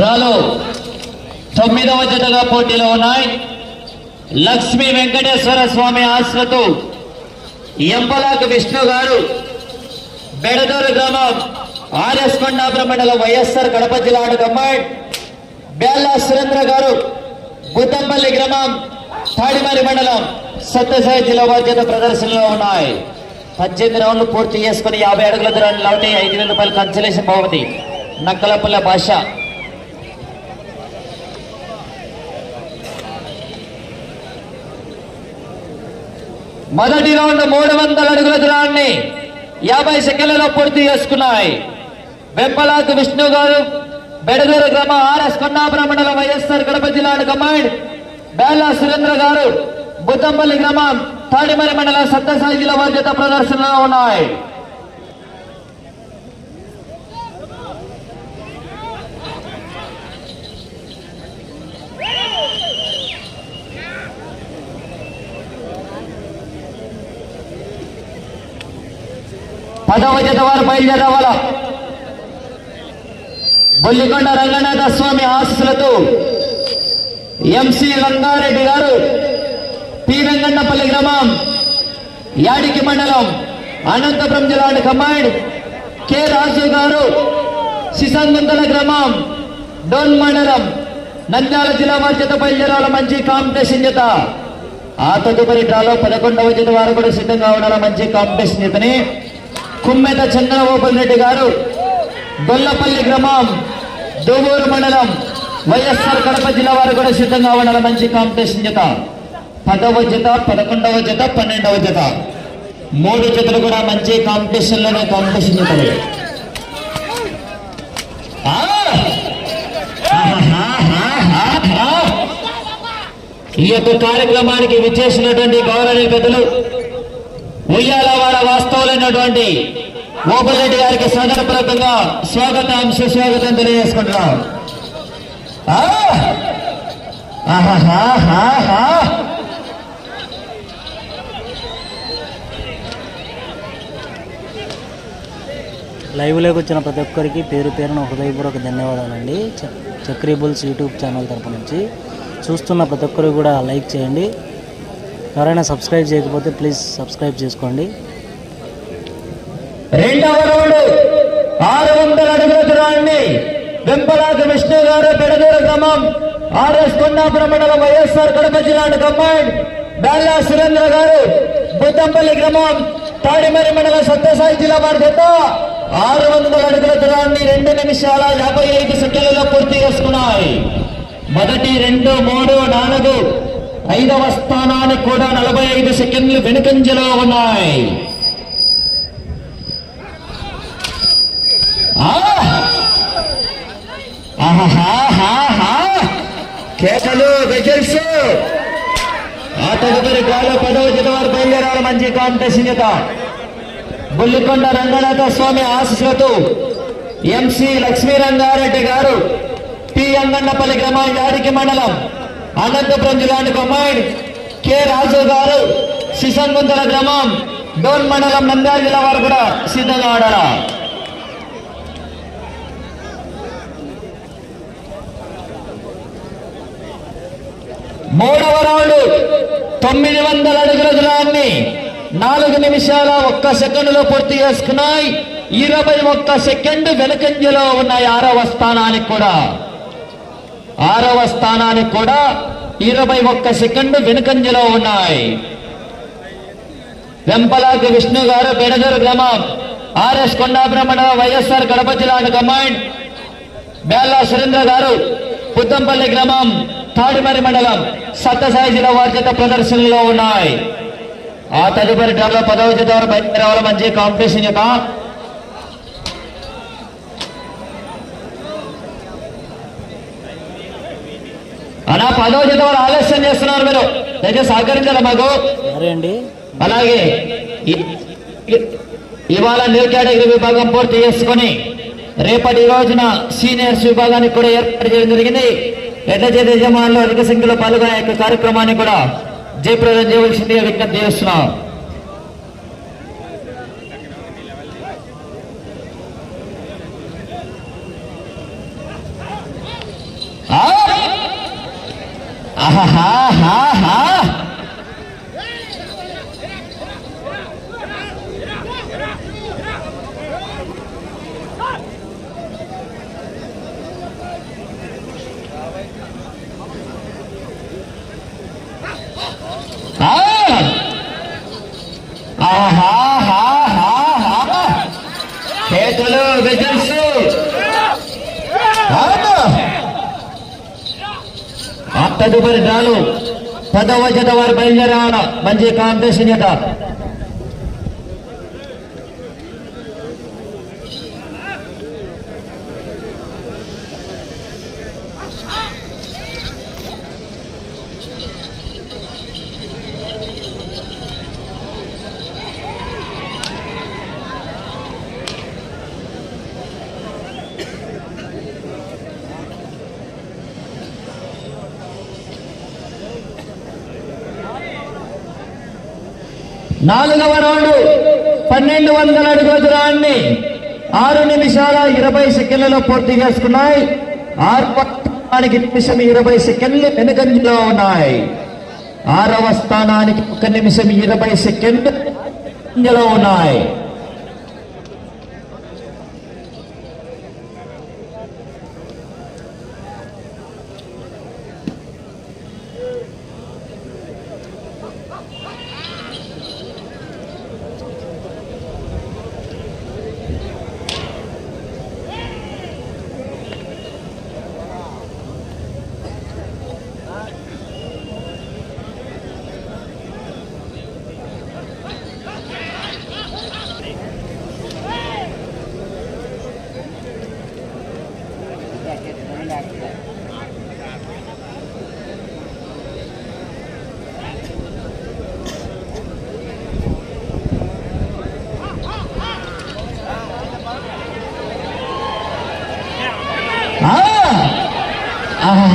డ్రాలో తొమ్మిదవ జతగా పోటీలో ఉన్నాయి. లక్ష్మీ వెంకటేశ్వర స్వామి ఆశ్రతు ఎంపలాక విష్ణు గారు బెడదూరు గ్రామం ఆర్ఎస్ కొండాపురం మండలం వైఎస్ఆర్ కడప జిల్లా కమ్మాడ్ బేల్లా సురేంద్ర గారు బుద్ధంపల్లి గ్రామం తాడిమరి మండలం సత్యసాయి జిల్లా బాధ్యత ప్రదర్శనలో ఉన్నాయి. పద్దెనిమిది రౌండ్లు పూర్తి చేసుకుని యాభై అడుగుల దూరాన్ని లాంటి ఐదు వేల రూపాయలు కన్సలేషన్ బహుమతి నక్కలపల్లె భాష. మొదటి రౌండ్ మూడు వందల అడుగుల దూరాన్ని యాభై సెకండ్లలో పూర్తి చేసుకున్నాయి. వెంపలాకు విష్ణు గారు బెడదూరు గ్రామ ఆర్ఎస్ కొండాపురం మండలం వైఎస్ఆర్ కడప జిల్లా కమాండ్ బేలా సురేంద్ర గారు బుద్ధంపల్లి గ్రామం తాడిమరి మండలం సత్యసాయి జిల్లా బాధ్యత ప్రదర్శనలో ఉన్నాయి. పదవ జత వారు బయలుదేరవాలా? బొల్లికొండ రంగనాథ స్వామి ఆశీస్సులతో ఎంసి రంగారెడ్డి గారు పి గ్రామం యాడికి మండలం అనంతపురం జిల్లా కమాండ్ కె రాజు గారు సిసంగుంతల గ్రామం డోన్ మండలం నంద్యాల జిల్లా వారి చేత బయలుదేరాల మంచి కాంపిటీషన్ చేత. ఆ తదుపరి డ్రాలో పదకొండవ జత వారు కూడా సిద్ధంగా ఉండాల మంచి కాంపిటీషన్ చేతని కుమ్మెత చంద్రబాబు రెడ్డి గారు గొల్లపల్లి గ్రామం దోగూరు మండలం వైఎస్ఆర్ కడప జిల్లా వారు కూడా సిద్ధంగా ఉండాలి. మంచి కాంపిటీషన్ జత. పదవ జత పదకొండవ జత పన్నెండవ జత. మూడు జతలు కూడా మంచి కాంపిటీషన్లోనే కాంపిటీషన్ జతలు ఈ యొక్క కార్యక్రమానికి విచ్చేసినటువంటి గౌరవ పెద్దలు ఉయ్యాలవాడ వాస్తవులైనటువంటి ఓపరెడ్డి గారికి సదరపూర్వకంగా స్వాగతం సుస్వాగతం తెలియజేసుకుంటున్నాం లైవ్లోకి వచ్చిన ప్రతి ఒక్కరికి పేరు పేరున హృదయపూర్వక ధన్యవాదాలండి. చ- చక్రీ బుల్స్ యూట్యూబ్ ఛానల్ తరపు నుంచి చూస్తున్న ప్రతి ఒక్కరు కూడా లైక్ చేయండి. ఎవరైనా సబ్స్క్రైబ్ చేయకపోతే ప్లీజ్ సబ్స్క్రైబ్ చేసుకోండి. రెండవ రౌండ్ ఆరు వందల అడుగుల దూరాన్ని వెంపలాక విష్ణు గారు పెడదూర గ్రామం ఆర్ఎస్ కొండాపురం మండలం వైఎస్ఆర్ కడప జిల్లా కమాండ్ బేల్లా సురేంద్ర గారు బుద్ధంపల్లి గ్రామం తాడిమరి మండలం సత్యసాయి జిల్లా వారి చేత ఆరు వందల అడుగుల దూరాన్ని రెండు నిమిషాల యాభై ఐదు సెకండ్లలో పూర్తి చేసుకున్నాయి. మొదటి రెండు మూడు నాలుగు ఐదవ స్థానానికి కూడా నలభై ఐదు సెకండ్లు వెనుకంజలో ఉన్నాయి. కేకలు వెజల్స్! ఆ తదుపరి గాలు పదవ జత వారు బయలుదేరాలి మంచి కాంపిటీషన్ జత బుల్లికొండ రంగనాథ స్వామి ఆశీస్సులతో ఎంసి లక్ష్మీరంగారెడ్డి గారు పి అంగన్నపల్లి గ్రామం యాడికి మండలం. అనంతపురం జిల్లాని కమాండ్ కె రాజు గారు శిశంగుంతల గ్రామం డోన్ మండలం నంద్యాల జిల్లా వారు కూడా సిద్ధంగా ఆడారా మూడవ రౌండ్ తొమ్మిది వందల అడుగుల దూరాన్ని నాలుగు నిమిషాల ఒక్క సెకండ్లో పూర్తి చేసుకున్నాయి. ఇరవై ఒక్క సెకండ్ వెనుకంజలో ఉన్నాయి ఆరవ స్థానానికి కూడా ఆరవ స్థానానికి కూడా ఇరవై ఒక్క సెకండ్ వెనుకంజలో ఉన్నాయి. వెంపలాకి విష్ణు గారు బెడదూరు గ్రామం. ఆర్ఎస్ కొండాబ్రహ్మణ మండలం వైఎస్ఆర్ కడప జిల్లా కమాండ్ బేల్లా సురేంద్ర గారు పుద్దంపల్లి గ్రామం తాడిమరి మండలం సత్యసాయి జిల్లా వారి ప్రదర్శనలో ఉన్నాయి. ఆ తదుపరి డ్రాలో పదవ జత వారు రావాలి మంచి కాంపిటీషన్ యొక్క అలా పదవ జత వారు ఆలస్యం చేస్తున్నారు మీరు. దయచేసి సహకరించాలి మాకు అలాగే ఇవాళ న్యూ కేటగిరీ విభాగం పూర్తి చేసుకొని రేపటి రోజున సీనియర్స్ విభాగానికి కూడా ఏర్పాటు చేయడం జరిగింది. ఎడ్ల చేత యజమానులు అధిక సంఖ్యలో పాల్గొనే కార్యక్రమాన్ని కూడా జయప్రదం చేయవలసిందిగా విజ్ఞప్తి చేస్తున్నాం. ఆహాహాహా. ఆ. ఆహాహాహాహా. చేతులు విజిల్స్ అవును. ఆ తదుపరి డ్రాలు పదవ జత వారు బయలుదేరాల? మంచి కాంపిటీషన్ జత నాలుగవ రౌండ్ పన్నెండు వందల అడుగుల దూరాన్ని ఆరు నిమిషాల ఇరవై సెకండ్లలో పూర్తి చేసుకున్నాయి. ఆరు నిమిషం ఇరవై సెకండ్లు వెనుకంజలో ఉన్నాయి. ఆరవ స్థానానికి ఒక నిమిషం ఇరవై సెకండ్లు ఉన్నాయి.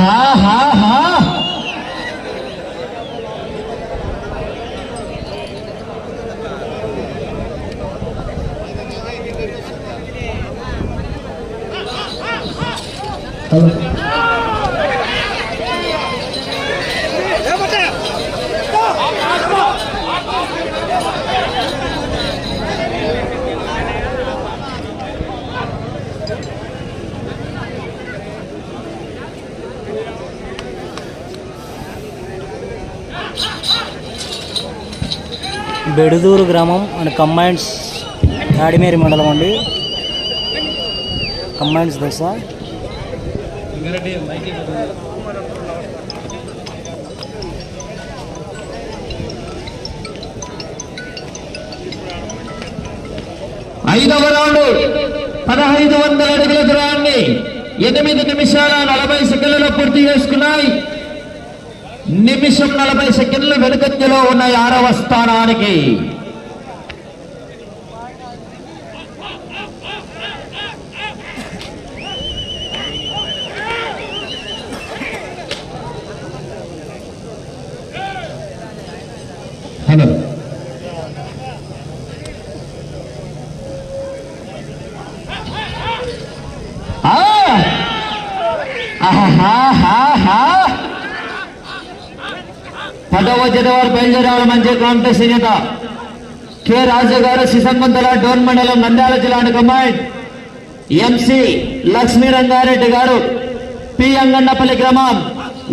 હા હા હા Hello. బెడుదూరు గ్రామం అండ్ కంబైన్స్ యాడిమేరి మండలం అండి. కంబైన్స్ దశ ఐదవ రౌండ్ పదహైదు వందల అడుగుల దూరాన్ని ఎనిమిది నిమిషాల నలభై సెకండ్లలో పూర్తి చేసుకున్నాయి. నిమిషం నలభై సెకండ్లు వెనుకంజలో ఉన్న ఆరవ స్థానానికి. హలో ఆ! ఆహాహాహా. పదవ జనవరి బయలుదేరాలి మంచి కాంగ్రెస్ చేత కె రాజు గారు సిసంగుంతల డోన్ మండలం నంద్యాల జిల్లా కమాండ్ ఎంసి లక్ష్మీ రంగారెడ్డి గారు పి అంగన్నపల్లి గ్రామం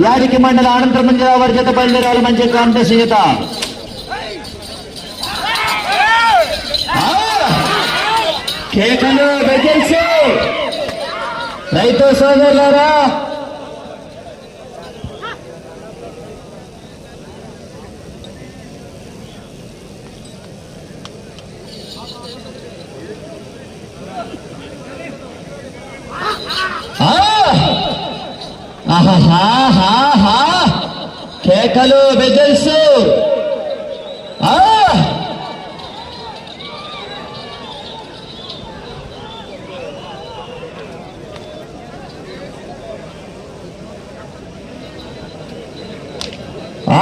యాడికి మండల అనంతరం జిల్లా వారి చేత బయలుదేరాలి మంచి కాంగ్రెస్ చేత కేకలు వెజల్స్ రైతు సోదరులారా ఆ! ఆహాహాహాహా! కేకలు బెజల్స్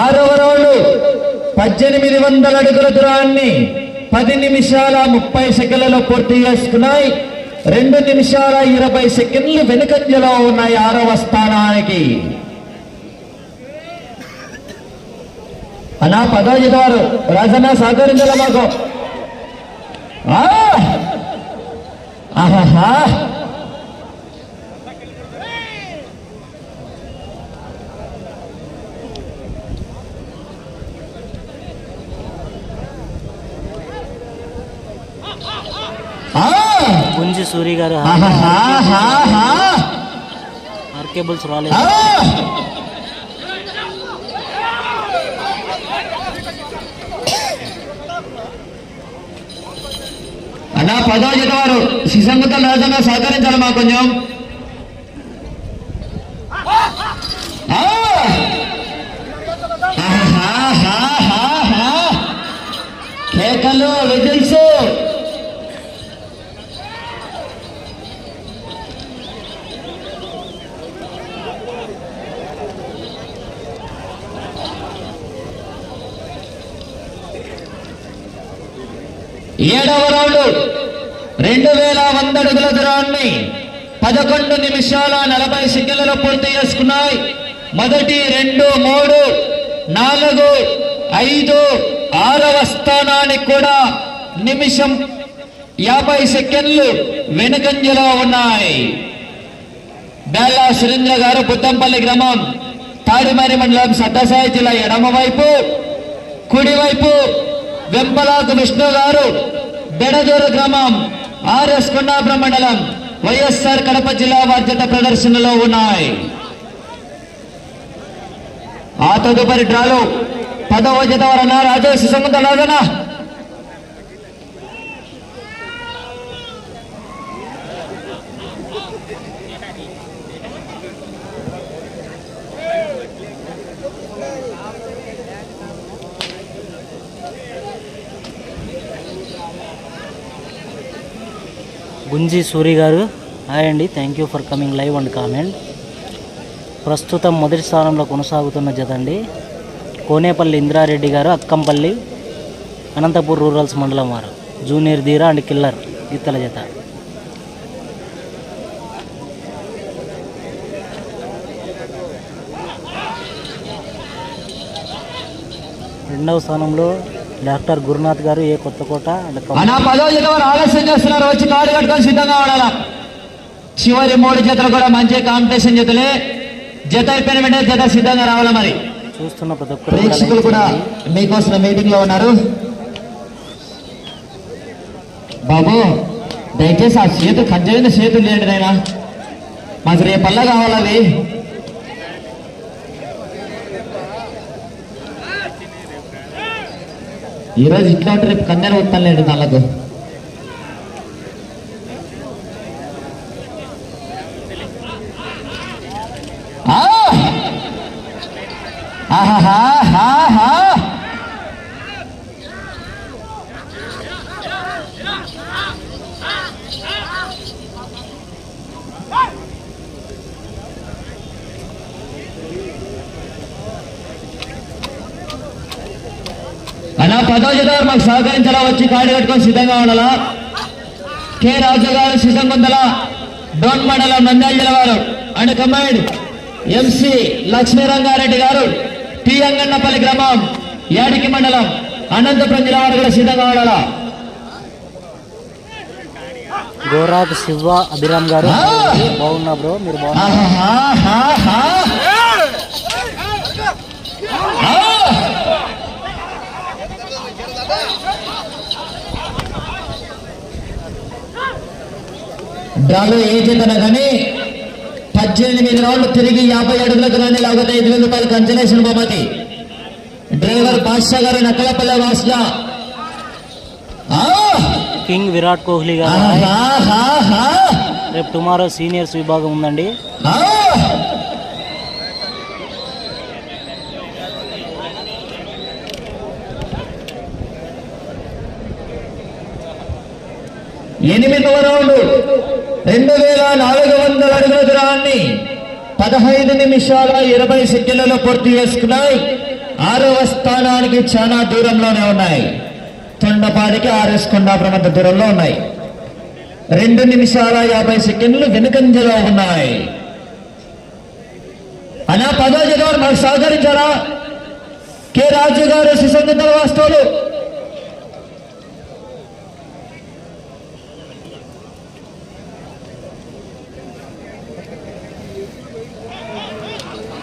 ఆరవ రౌండ్ పద్దెనిమిది వందల అడుగుల దూరాన్ని పది నిమిషాల ముప్పై సెకండ్లలో పూర్తి చేసుకున్నాయి. రెండు నిమిషాల ఇరవై సెకండ్లు వెనుకంజలో ఉన్నాయి ఆరవ స్థానానికి. అన్నా పదో వారు రాజన్న సహకరించాల మాకు! ఆహాహా! పుంజి సూరి గారు! ఆర్కేబుల్స్ రాలేదు నా పదో జత వారు శిశంకుతల రాజన్న సహకరించాలి మా కొంచెం. కేకలు విజిల్స్ ఏడవ రౌండ్. రెండు వేల వంద అడుగుల దూరాన్ని పదకొండు నిమిషాల నలభై సెకండ్లలో పూర్తి చేసుకున్నాయి. మొదటి రెండు మూడు నాలుగు ఐదు ఆరవ స్థానానికి కూడా నిమిషం యాభై సెకండ్లు వెనుకంజలో ఉన్నాయి. బేలా సురేంద్ర గారు బుద్దంపల్లి గ్రామం తాడిమరి మండలం సద్దసాయి జిల్లా ఎడమవైపు కుడివైపు వెంపలాకు విష్ణు గారు బెడదూరు గ్రామం ఆర్ఎస్ కొండాపురం మండలం వైఎస్ఆర్ కడప జిల్లా బాధ్యత ప్రదర్శనలో ఉన్నాయి. ఆ తదుపరి డ్రాలో పదవ జత వరణ రాజేష్ సముద్రలాగన గుంజి సూరి గారు. హాయ్ అండి. Thank you for coming live and comment ప్రస్తుతం మొదటి స్థానంలో కొనసాగుతున్న జత అండి కోనేపల్లి ఇంద్రారెడ్డి గారు అక్కంపల్లి అనంతపూర్ రూరల్స్ మండలం వారు. జూనియర్ ధీరా అండ్ కిల్లర్ ఇత్తల జత. రెండవ స్థానంలో డాక్టర్ గురునాథ్ గారు ఏ కొత్తకోట అండ్ కం- అనా పదవ జత వారు ఆలస్యం చేస్తున్నారు. వచ్చి కాడు కట్టుకొని సిద్ధంగా ఉండాలా? చివరి మూడు జతలు కూడా మంచి కాంపిటీషన్ జతలే. జత అయిపోయిన వెంటనే జత సిద్ధంగా రావాలా మరి? చూస్తున్న ప్రతి ప్రేక్షకులు కూడా చేయండి. మీకోసం మీటింగ్లో ఉన్నారు. బాబు దయచేసి ఆ చేతు ఖర్చైన చేతులు లేండి నాయన. మాకు రేపల్లా కావాలి ఈరోజు ఇట్లా రేపు కన్యాలు వస్తానులేండి దానికి ఆ! ఆహాహాహాహా! అలా పదో జత వారు మాకు సహకరించాలా? వచ్చి కాడి కట్టుకొని సిద్ధంగా ఉండాలా? కె రాజు గారు సిద్ధంగా ఉండాలా డోన్ మండలం నంద్యాల జిల్లా వారు. అండ్ కమాండ్ ఎంసి లక్ష్మీరంగారెడ్డి గారు. టి అంగన్నపల్లి గ్రామం యాడికి మండలం అనంతపురం జిల్లా వారు కూడా సిద్ధంగా ఉండాలా? గోరాబ్ శివ అభిరామ్ గారు! బాగున్నా బ్రో మీరు బాగున్నా ఆహాహాహాహా! ఆ! డ్రాలో ఏ చేతన కానీ పద్దెనిమిది రౌండ్లు తిరిగి యాభై అడుగులకు కానీ లేకపోతే ఐదు వేల రూపాయలు కన్సలేషన్ బహుమతి. డ్రైవర్ బాద్షా గారు నక్కలపల్లె వాసుల. కింగ్ విరాట్ కోహ్లీ గారు! రేపు టుమారో సీనియర్స్ విభాగం ఉందండి! ఎనిమిదవ రౌండ్. రెండు వేల నాలుగు వందల అడుగుల దూరాన్ని పదహైదు నిమిషాల ఇరవై సెకండ్లలో పూర్తి చేసుకున్నాయి. ఆరవ స్థానానికి చాలా దూరంలోనే ఉన్నాయి. తొండపాడికి ఆర్ఎస్ కొండాప్రమంత దూరంలో ఉన్నాయి. రెండు నిమిషాల యాభై సెకండ్లు వెనుకంజలో ఉన్నాయి. అనా పదో జగన్ మాకు సహకరించారా? కె రాజు గారు సుసంగత వాస్తవులు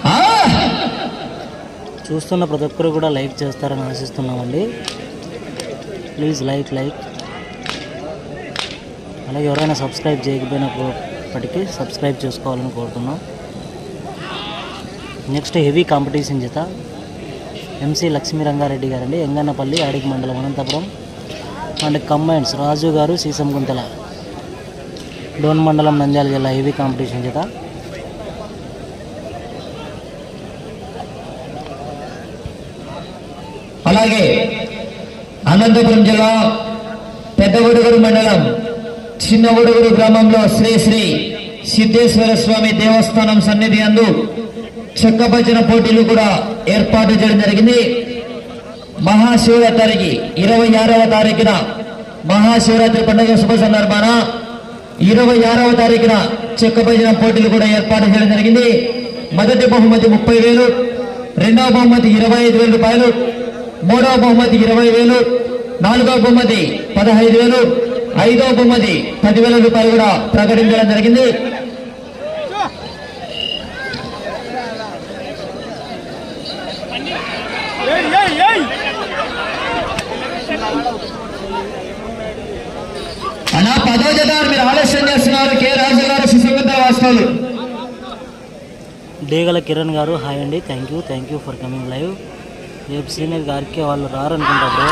ఆ! చూస్తున్న ప్రతి ఒక్కరు కూడా లైక్ చేస్తారని ఆశిస్తున్నామండి. Please like like. అలాగే ఎవరైనా సబ్స్క్రైబ్ చేయకపోయినప్పటికీ సబ్స్క్రైబ్ చేసుకోవాలని కోరుతున్నాం. నెక్స్ట్ హెవీ కాంపిటీషన్ చేత ఎంసీ లక్ష్మీ రంగారెడ్డి గారండి. ఎంగన్నపల్లి ఆడికి మండలం అనంతపురం. అండ్ కంబైన్స్ రాజు గారు సీసం గుంతల. డోన్ మండలం నంద్యాల జిల్లా హెవీ కాంపిటీషన్ చేత అలాగే అనంతపురం జిల్లా పెద్ద ఒడుగురు మండలం చిన్న ఒడుగురు గ్రామంలో శ్రీ శ్రీ సిద్ధేశ్వర స్వామి దేవస్థానం సన్నిధి అందు చెక్క భజన పోటీలు కూడా ఏర్పాటు చేయడం జరిగింది. మహాశివరాత్రికి ఇరవై ఆరవ తారీఖున మహాశివరాత్రి పండుగ శుభ సందర్భాన ఇరవై ఆరవ తారీఖున చెక్క భజన పోటీలు కూడా ఏర్పాటు చేయడం జరిగింది. మొదటి బహుమతి ముప్పై వేలు రెండవ బహుమతి ఇరవై ఐదు వేల రూపాయలు మూడవ బహుమతి ఇరవై వేలు నాలుగవ బహుమతి పదహైదు వేలు ఐదవ బహుమతి పదివేల రూపాయలు కూడా ప్రకటించడం జరిగింది. అలా పదో జత మీరు ఆలస్యం చేస్తున్నారు. కె రాజు గారు సుసంగత వాస్తవులు. డేగల కిరణ్ గారు హాయ్ అండి. Thank you thank you for coming live. రేపు సీనియర్ గారికి వాళ్ళు రారనుకుంటా బ్రో.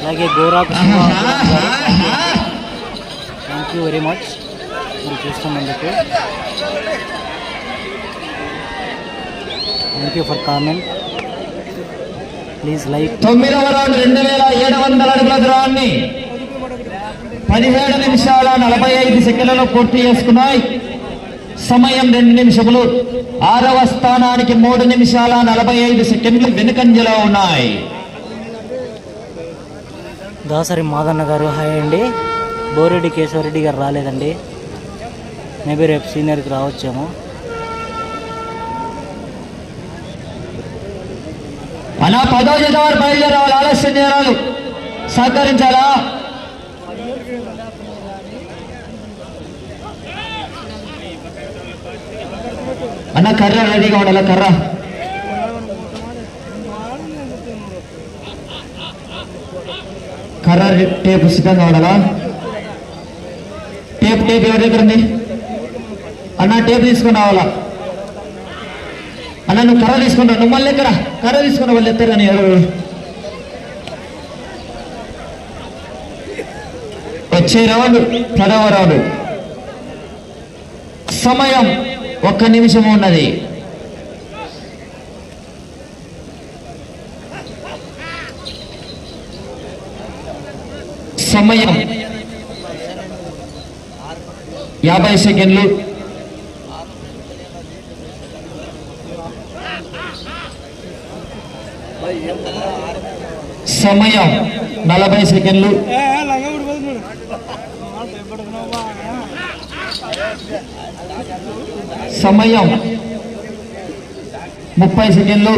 అలాగే గోరాకు థ్యాంక్ యూ వెరీ మచ్ మీరు చూస్తున్నందుకు. Thank you for comment please like తొమ్మిదవ రౌండ్ రెండు వేల ఏడు వందల అడుగుల దూరాన్ని పదిహేడు నిమిషాల నలభై ఐదు సెకండ్లలో పూర్తి చేసుకున్నాయి. సమయం రెండు నిమిషములు. ఆరవ స్థానానికి మూడు నిమిషాల నలభై ఐదు సెకండ్లు వెనుకంజలో ఉన్నాయి. దాసరి మాదన్న గారు హాయ్ అండి. బోరెడ్డి కేశవరెడ్డి గారు రాలేదండి. మేబీ రేపు సీనియర్కి రావచ్చేమో. అలా పదో జత వారు బయలుదేరాలి. ఆలస్యం చేయాలి. సహకరించాలా? అన్న కర్ర రెడీగా ఉండాలి కర్ర. కర్ర టేప్ సిద్ధంగా ఉండాలా? టేప్ టేప్ ఎవరి దగ్గర ఉంది? అన్న టేప్ తీసుకుని రావాలా? అన్న నువ్వు కర్ర తీసుకుంటా నువ్వు మళ్ళీ ఎక్కడ? కర్ర తీసుకున్న వాళ్ళు ఎత్తారు కానీ ఎవరు? వచ్చే రౌండ్ పదవ రౌండ్ సమయం. ఒక్క నిమిషం ఉన్నది. సమయం యాభై సెకండ్లు. సమయం నలభై సెకండ్లు. సమయం ముప్పై సెకండ్లు.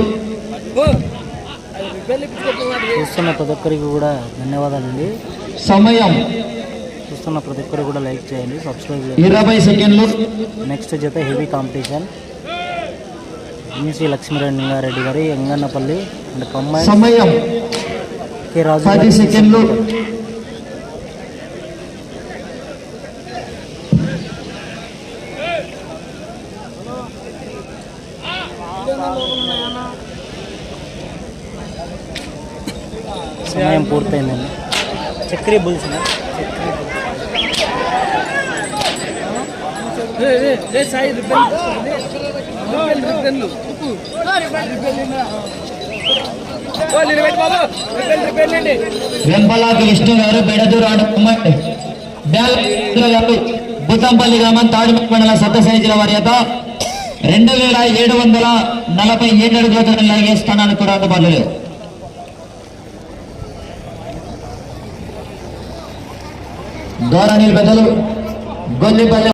చూస్తున్న ప్రతి ఒక్కరికి కూడా ధన్యవాదాలండి. సమయం చూస్తున్న ప్రతి ఒక్కరు కూడా లైక్ చేయండి సబ్స్క్రైబ్ చేయండి. ఇరవై సెకండ్లు. నెక్స్ట్ జత హెవీ కాంపిటీషన్. ఎంసీ లక్ష్మీరంగారెడ్డి గారి ఎంగన్నపల్లి అండ్ కమ్మాయి సమయం కె రాజు సెకండ్లు. సమయం పూర్తయిందండి. చక్రీ బుల్స్ వెంపలాకి విష్ణు గారు బెడదూరు ఆడుకుమ్మండి గారు బుతంపల్లి గ్రామం తాడిపల్లి మండలం సత్యసాయి జిల్లా వారి యొక్క రెండు వేల ఏడు వందల నలభై ఏడు అడుగులతో లాగే స్థానానికి కూడా అందుబాటులో గౌరవనీయులు పెద్దలు గొల్లిపల్లి